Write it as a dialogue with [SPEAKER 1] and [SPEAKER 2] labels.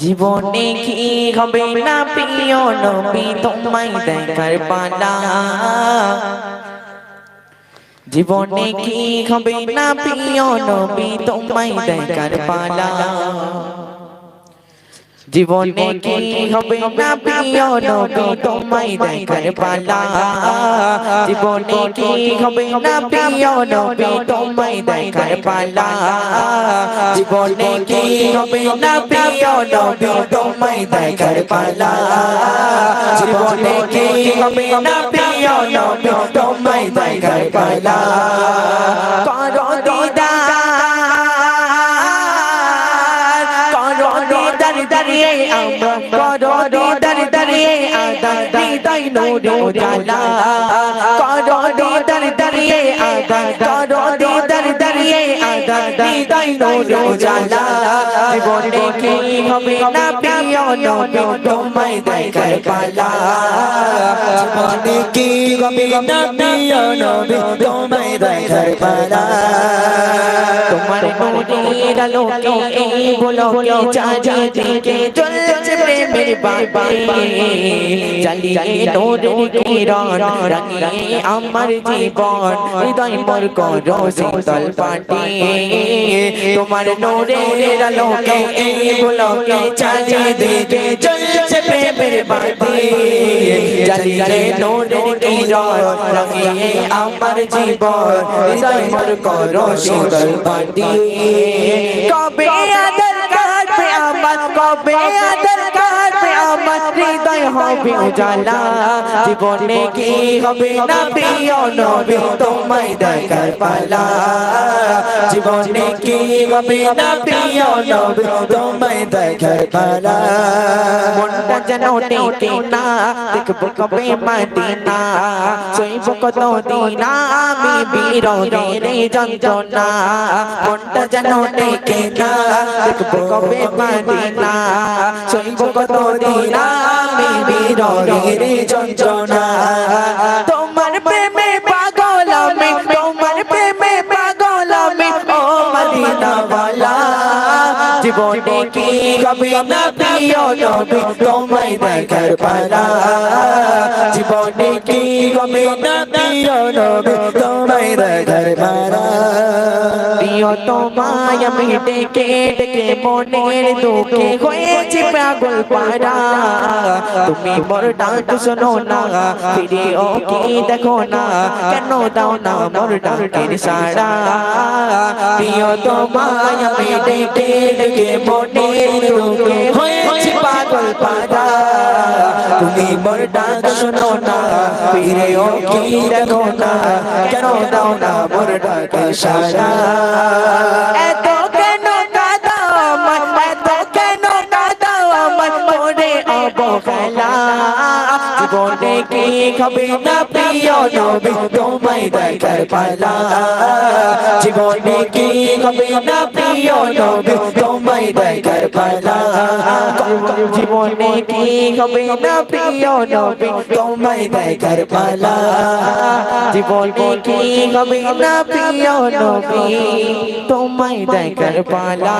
[SPEAKER 1] জীবনে কি হবে না প্রিয় নবী, তোমায় দেখার পালা। জীবনে কি হবে না প্রিয় নবী, তোমায় দেখার পালা। জীবনে কি হবে না প্রিয় নবী, তোমায় দেখার পালা। জীবনে কি হবে না প্রিয় নবী, তোমায় দেখার পালা। জীবনে কি হবে না প্রিয় নবী? তোমায় দেখার পালা। জীবনে কি হবে না প্রিয় নবী? তোমায় দেখার পালা। করো দিদার করো দিদার দাঁড়িয়ে আমরা, করো দিদার দাঁড়িয়ে আদা হৃদয় নোরে জালা করো দিদার দাঁড়িয়ে আদা, করো দিদার হৃদয় নোরে জালা জীবনে কি হবে না প্রিয় নবী তোমায় দেখার পালা?
[SPEAKER 2] জীবনে কি হবে না প্রিয় নবী তোমায় দেখার পালা?
[SPEAKER 1] তোমার নূরের আলোকে এই বলকে চারিদিকে জ্বলছে। প্রেমের বাতি জ্বালিয়ে কিরণ, রাঙিয়ে আমার জীবন। হৃদয় মোর করো শীতল পাটি। তোমার নূরের আলোকে এই বলকে চারিদিকে জ্বলছে প্রেমের বাতি। জ্বালিয়ে নূরের কিরণ, রাঙিয়ে আমার জীবন। হৃদয় মোর করো শীতল পাটি। কবে আদর কাটবে আমার, কবে আদর আমার হৃদয় হবে উজালা। জীবনে কি হবে না প্রিয় নবী তোমায় দেখার পালা জীবনে কি হবে না প্রিয় নবী
[SPEAKER 2] তোমায় দেখার পালা
[SPEAKER 1] মনটা যেন টেকে না, দেখব কবে মদিনা। শৈব কত দিনা, আমি বিরোধের যন্ত্রণা। মনটা যেন টেকে না, দেখব কবে মদিনা শৈব কত দিনা, আমি বিরোধের যন্ত্রণা। তোমার প্রেমে পাগল আমি, তোমার প্রেমে পাগল আমি, ও মদিনা বালা জীবনে কি হবে না প্রিয় নবী, তোমায় দেখার পালা। জীবনে কি হবে? না প্রিয় নবী তোমায় দেখার পালা প্রিয়, তোমায় আমি ডেকে ডেকে মনের দুঃখে হয়েছি পাগল পারা তুমি মোর ডাক শোনো না ফিরে কি দেখো না, কেন দাও না মোর ডাকের সারা প্রিয়, তোমায় আমি ডেকে ডেকে মনের দুঃখে হয়েছি পাগল পারা তুমি মোর ডাক শোনো না ফিরে ও কি দেখো না কেন দাও না মোর ডাকের সারা? এত কেন কাদাও আমার এত কেন কাদাও আমার মনে অবহেলা? জীবনে কি হবে না প্রিয় নবী তোমায় দেখার পালা? জীবনে কি হবে না প্রিয় নবী তোমায় দেখার পালা? জীবনে কি হবে না, প্রিয় নবী? তোমায় দেখার কারবালা। জীবনে কি হবে না, প্রিয় নবী? তোমায় দেখার পালা